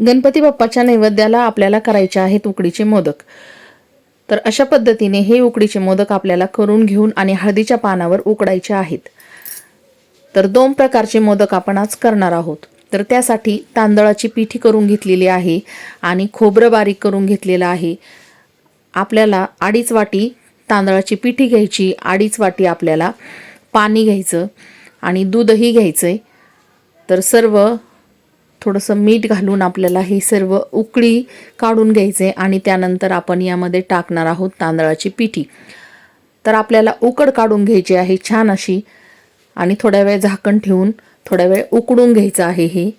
गणपती बाप्पाच्या नैवेद्याला आपल्याला करायचे आहेत उकडीचे मोदक. तर अशा पद्धतीने हे उकडीचे मोदक आपल्याला करून घेऊन आणि हळदीच्या पानावर उकडायचे आहेत. तर दोन प्रकारचे मोदक आपण आज करणार आहोत. तर त्यासाठी तांदळाची पिठी करून घेतलेली आहे आणि खोबरं बारीक करून घेतलेलं आहे. आपल्याला अडीच वाटी तांदळाची पिठी घ्यायची अडीच वाटी आपल्याला पाणी घ्यायचं आणि दूधही घ्यायचं आहे तर सर्व थोडंसं मीठ घालून आपल्याला हे सर्व उकळी काढून घ्यायचे आणि त्यानंतर आपण यामध्ये टाकणार आहोत तांदळाची पिठी. तर आपल्याला उकड काढून घ्यायची आहे छान अशी आणि थोड्या वेळ झाकण ठेवून थोड्या वेळ उकडून घ्यायचं आहे हे.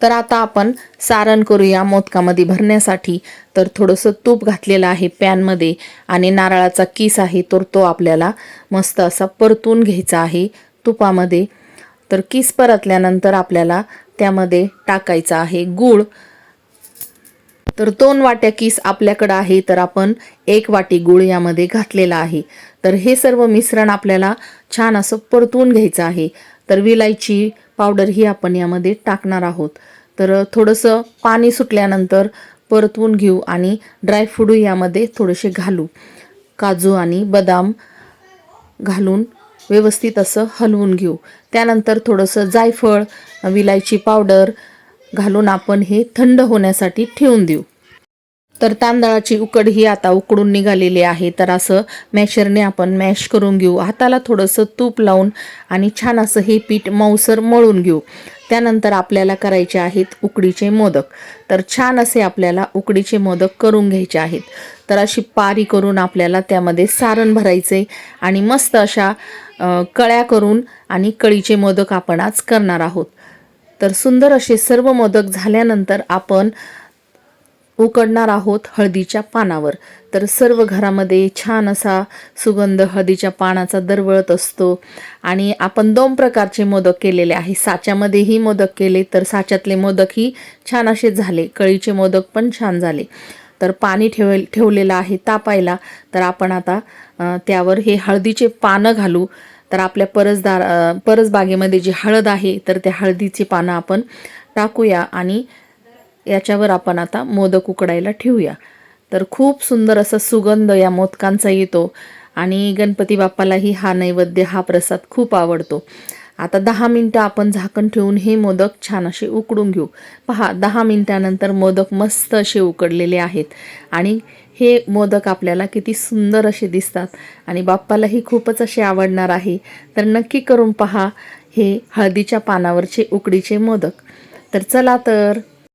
तर आता आपण सारण करूया मोदकामध्ये भरण्यासाठी. तर थोडंसं तूप घातलेलं आहे पॅनमध्ये आणि नारळाचा किस आहे तर तो आपल्याला मस्त असा परतून घ्यायचा आहे तुपामध्ये. तर किस परतल्यानंतर आपल्याला त्यामध्ये टाकायचा आहे गूळ. तर दोन वाट्या किस आपल्याकडं आहे तर आपण एक वाटी गूळ यामध्ये घातलेला आहे. तर हे सर्व मिश्रण आपल्याला छान असं परतून घ्यायचं आहे. तर विलायची पावडर ही आपण यामध्ये टाकणार आहोत. तर थोडंसं पाणी सुटल्यानंतर परतवून घेऊ आणि ड्रायफ्रूट यामध्ये थोडेसे घालू. काजू आणि बदाम घालून व्यवस्थित असं हलवून घेऊ. त्यानंतर थोडंसं जायफळ विलायची पावडर घालून आपण हे थंड होण्यासाठी ठेवून देऊ. तर तांदळाची उकड ही आता उकडून निघालेली आहे. तर असं मॅशरने आपण मॅश करून घेऊ. हाताला थोडंसं तूप लावून आणि छान असं हे पीठ मऊसर मळून घेऊ. त्यानंतर आपल्याला करायचे आहेत उकडीचे मोदक. तर छान असे आपल्याला उकडीचे मोदक करून घ्यायचे आहेत. तर अशी पारी करून आपल्याला त्यामध्ये सारण भरायचे आणि मस्त अशा कळ्या करून आणि कळीचे मोदक आपण आज करणार आहोत. तर सुंदर असे सर्व मोदक झाल्यानंतर आपण उकडणार आहोत हळदीच्या पानावर. तर सर्व घरामध्ये छान असा सुगंध हळदीच्या पानाचा दरवळत असतो. आणि आपण दोन प्रकारचे मोदक केलेले आहे. साच्यामध्येही मोदक केले तर साच्यातले मोदकही छान असे झाले. कळीचे मोदक पण छान झाले. तर पाणी ठेव ठेवलेलं आहे तापायला. तर आपण आता त्यावर हे हळदीचे पानं घालू. तर आपल्या परसदार परसबागेमध्ये जी हळद आहे तर त्या हळदीची पानं आपण टाकूया आणि याच्यावर आपण आता मोदक उकडायला ठेवूया. तर खूप सुंदर असा सुगंध या मोदकांचा येतो आणि गणपती बाप्पालाही हा नैवेद्य हा प्रसाद खूप आवडतो. आता दहा मिनटं आपण झाकण ठेवून हे मोदक छान असे उकडून घेऊ. पहा दहा मिनटानंतर मोदक मस्त असे उकडलेले आहेत. आणि हे मोदक आपल्याला किती सुंदर असे दिसतात. आणि बाप्पालाही खूपच असे आवडणार आहे. तर नक्की करून पहा हे हळदीच्या पानावरचे उकडीचे मोदक. तर चला तर